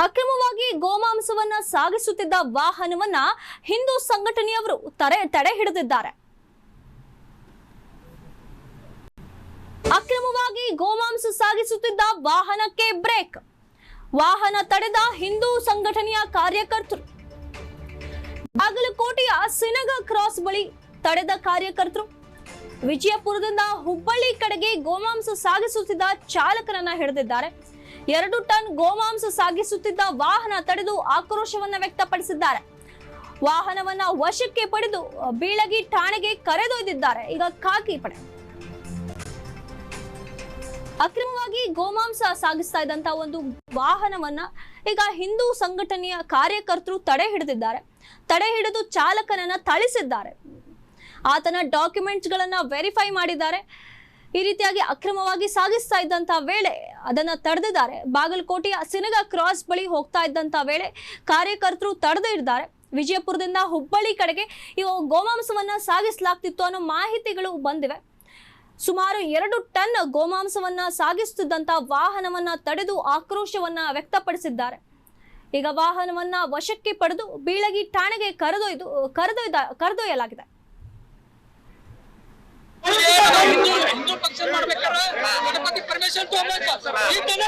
ಅಕ್ರಮವಾಗಿ ಗೋಮಾಂಸವನ್ನ ಸಾಗಿಸುತ್ತಿದ್ದ ವಾಹನವನ್ನ ಹಿಂದೂ ಸಂಘಟನೆಯವರು ತಡೆ ತಡೆ ಹಿಡಿದಿದ್ದಾರೆ. ಅಕ್ರಮವಾಗಿ ಗೋಮಾಂಸ ಸಾಗಿಸುತ್ತಿದ್ದ ವಾಹನಕ್ಕೆ ಬ್ರೇಕ್. ವಾಹನ ತಡೆದ ಹಿಂದೂ ಸಂಘಟನೆಯ ಕಾರ್ಯಕರ್ತರು. ಬಾಗಲಕೋಟೆಯ ಸಿನಗ ಕ್ರಾಸ್ ಬಳಿ ತಡೆದ ಕಾರ್ಯಕರ್ತರು. ವಿಜಯಪುರದಿಂದ ಹುಬ್ಬಳ್ಳಿ ಕಡೆಗೆ ಗೋಮಾಂಸ ಸಾಗಿಸುತ್ತಿದ್ದ ಚಾಲಕನನ್ನ ಹಿಡಿದಿದ್ದಾರೆ. ಎರಡು ಟನ್ ಗೋಮಾಂಸ ಸಾಗಿಸುತ್ತಿದ್ದ ವಾಹನ ತಡೆದು ಆಕ್ರೋಶವನ್ನು ವ್ಯಕ್ತಪಡಿಸಿದ್ದಾರೆ. ವಾಹನವನ್ನ ವಶಕ್ಕೆ ಪಡೆದು ಬೀಳಗಿ ಠಾಣೆಗೆ ಕರೆದೊಯ್ದಿದ್ದಾರೆ. ಈಗ ಖಾಕಿ ಪಡೆ. ಅಕ್ರಮವಾಗಿ ಗೋಮಾಂಸ ಸಾಗಿಸ್ತಾ ಇದ್ದಂತ ಒಂದು ವಾಹನವನ್ನ ಈಗ ಹಿಂದೂ ಸಂಘಟನೆಯ ಕಾರ್ಯಕರ್ತರು ತಡೆ ಹಿಡಿದಿದ್ದಾರೆ. ತಡೆ ಹಿಡಿದು ಚಾಲಕನನ್ನ ಥಳಿಸಿದ್ದಾರೆ. ಆತನ ಡಾಕ್ಯುಮೆಂಟ್ಸ್ ಗಳನ್ನ ವೆರಿಫೈ ಮಾಡಿದ್ದಾರೆ. ಈ ರೀತಿಯಾಗಿ ಅಕ್ರಮವಾಗಿ ಸಾಗಿಸ್ತಾ ಇದ್ದಂತ ವೇಳೆ ಅದನ್ನ ತಡೆದಿದ್ದಾರೆ. ಬಾಗಲಕೋಟೆಯ ಸಿನಗ ಕ್ರಾಸ್ ಬಳಿ ಹೋಗ್ತಾ ಇದ್ದಂತ ವೇಳೆ ಕಾರ್ಯಕರ್ತರು ತಡೆದಿದ್ದಾರೆ ವಿಜಯಪುರದಿಂದ ಹುಬ್ಬಳ್ಳಿ ಕಡೆಗೆ ಇವು ಗೋಮಾಂಸವನ್ನ ಸಾಗಿಸಲಾಗ್ತಿತ್ತು ಅನ್ನೋ ಮಾಹಿತಿಗಳು ಬಂದಿವೆ. ಸುಮಾರು ಎರಡು ಟನ್ ಗೋಮಾಂಸವನ್ನ ಸಾಗಿಸುತ್ತಿದ್ದಂತ ವಾಹನವನ್ನ ತಡೆದು ಆಕ್ರೋಶವನ್ನ ವ್ಯಕ್ತಪಡಿಸಿದ್ದಾರೆ. ಈಗ ವಾಹನವನ್ನ ವಶಕ್ಕೆ ಪಡೆದು ಬೀಳಗಿ ಠಾಣೆಗೆ ಕರೆದೊಯ್ದು, ಕರೆದೊಯ್ದ, ಕರೆದೊಯ್ಯಲಾಗಿದೆ. इन्फॉर्मेशन तो हमें इतना